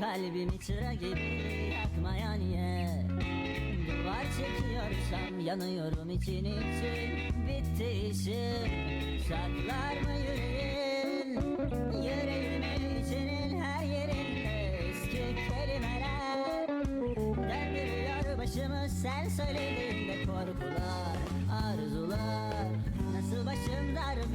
Kalbimi çıra gibi yakmaya niye Duvar çekiyorsam yanıyorum için için. Bitti işim Saklar mı yüreğin? Yüreğimin içinin her yerinde Eski kelimeler. Döndürüyor başımı sen söylediğinde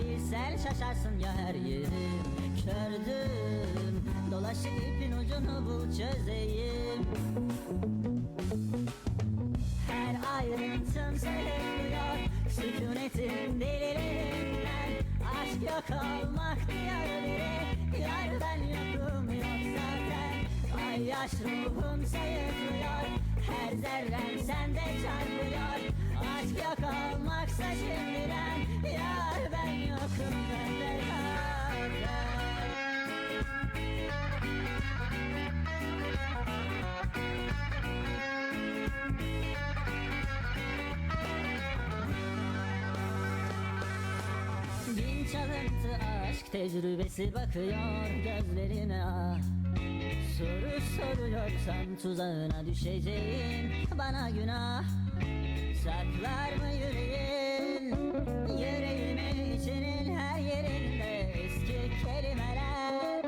bilsen şaşarsın ya her yerim. Kördüm. Dolaşık ipin ucunu bul çözeyim. Her ayrıntım sayılıyor Sükunetin delilerinden Aşk yok olmak diyor biri Yar ben yokum yok zaten. Ay yaş ruhum sayıklıyor Her zerrem sende çarpıyor. Aşk yok olmaksa şimdiden Yar ben yokum Çalıntı aşk tecrübesi bakıyor gözlerime ah Soru soruyorsam tuzağına düşeceğim. Bana günah Saklar mı yüreğin? Yüreğimin içinin her yerinde eski kelimeler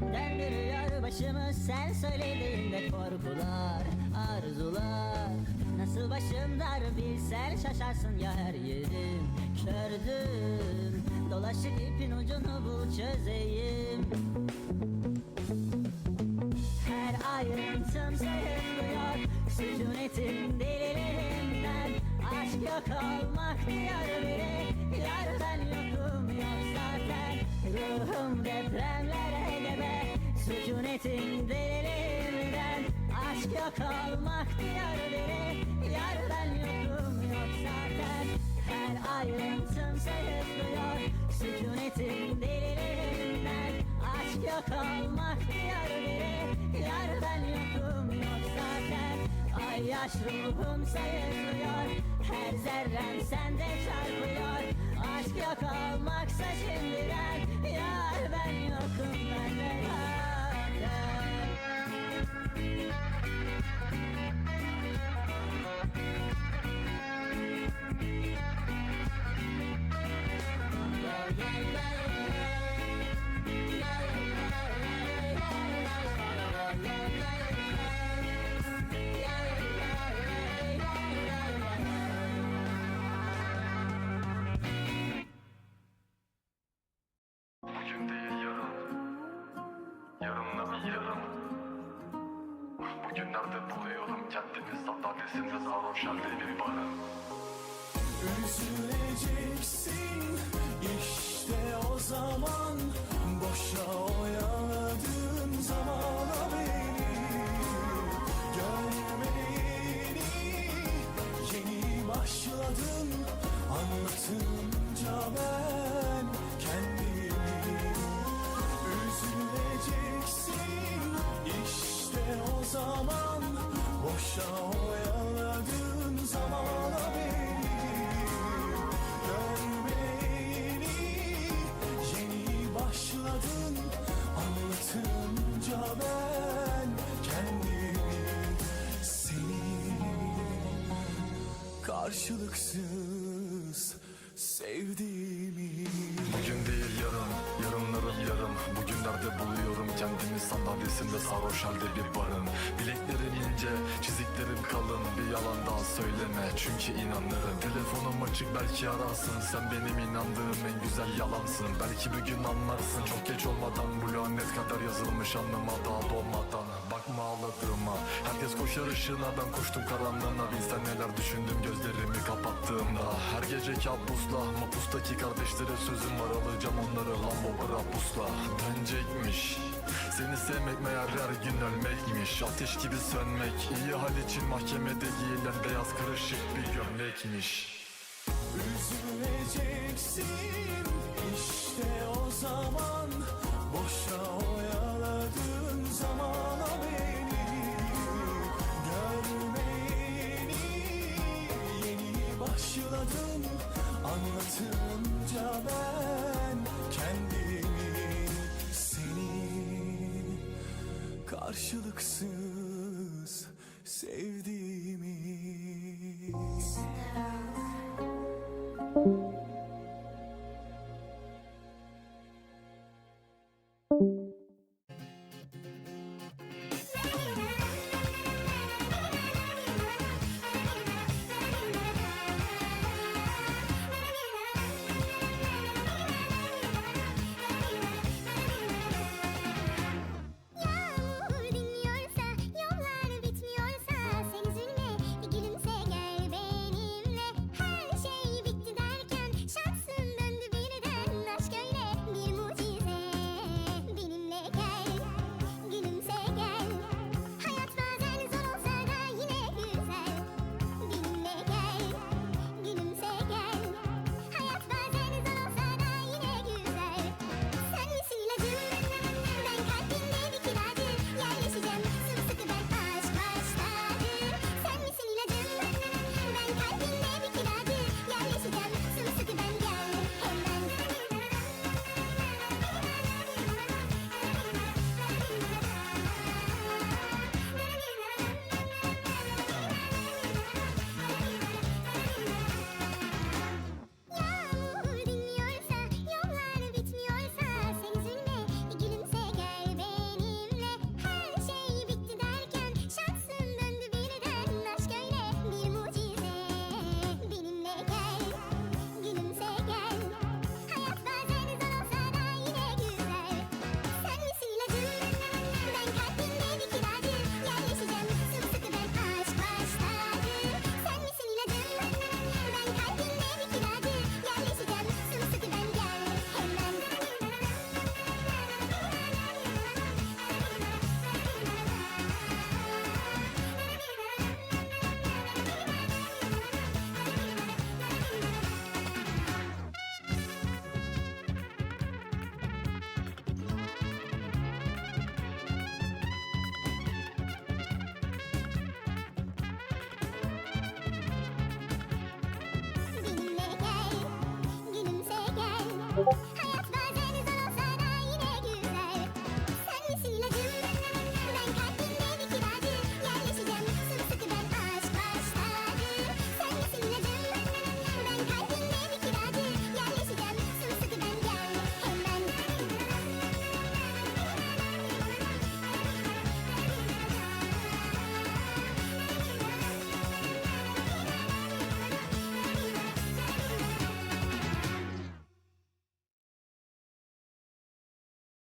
Döndürüyor başımı. Sen söylediğinde korkular Arzular. Nasıl başım dar bilsen şaşarsın ya her yerim Kördüm Dolaşık ipin ucunu bul çözeyim. Her ayrıntım sayılıyor Sükunetin delilerinden. Aşk yok olmak diyor biri Yar ben yokum yok zaten. Ruhum depremlere gebe Sükunetin delilerinden. Aşk yok olmak diyor biri Yar ben yokum yok zaten. Her ayrıntım sayılıyor Sükunetin delilerinden Aşk yok olmak diyor biri Yar ben yokum yok zaten. Ay yaş ruhum sayılıyor. Her zerrem sende çarpıyor. Aşk yok olmaksa şimdiden Yar ben yokum bende zaten Bugünlerde buluyorum kendimi sandalyesinde sarhoş halde bir barın Üzüleceksin. İşte o zaman Boşa oyaladığın zamana beni zaman Boşa oyaladığın zamana beni. Görmeyeni yeni başladın Anlatınca ben kendimi Seni karşılıksız sevdiğimi yarım Bugünlerde buluyorum kendimi. Sandalyesinde sarhoş halde bir barın. Bileklerim ince Çiziklerim kalın. Bir yalan daha söyleme Çünkü inanırım. Telefonum açık belki ararsın. Sen benim inandığım en güzel yalansın. Belki bir gün anlarsın. Çok geç olmadan Bu lanet kadar yazılmış anlama daha ağladığıma Herkes koşar ışığına Ben koştum karanlığına. Bilsen neler düşündüm gözlerimi kapattığımda. Her gece kabusla Mapustaki kardeşlere sözüm var. Alacağım onları Lambo brabusla Dönecekmiş. Seni sevmek meğer her gün ölmekmiş. Ateş gibi sönmek iyi hal için Mahkemede giyilen beyaz kırışık bir gömlekmiş. Üzüleceksin. İşte o zaman Boşa oyaladığın zamana beni başladım Anlatınca ben kendimi Seni karşılıksız sevdiğimi. Yağmur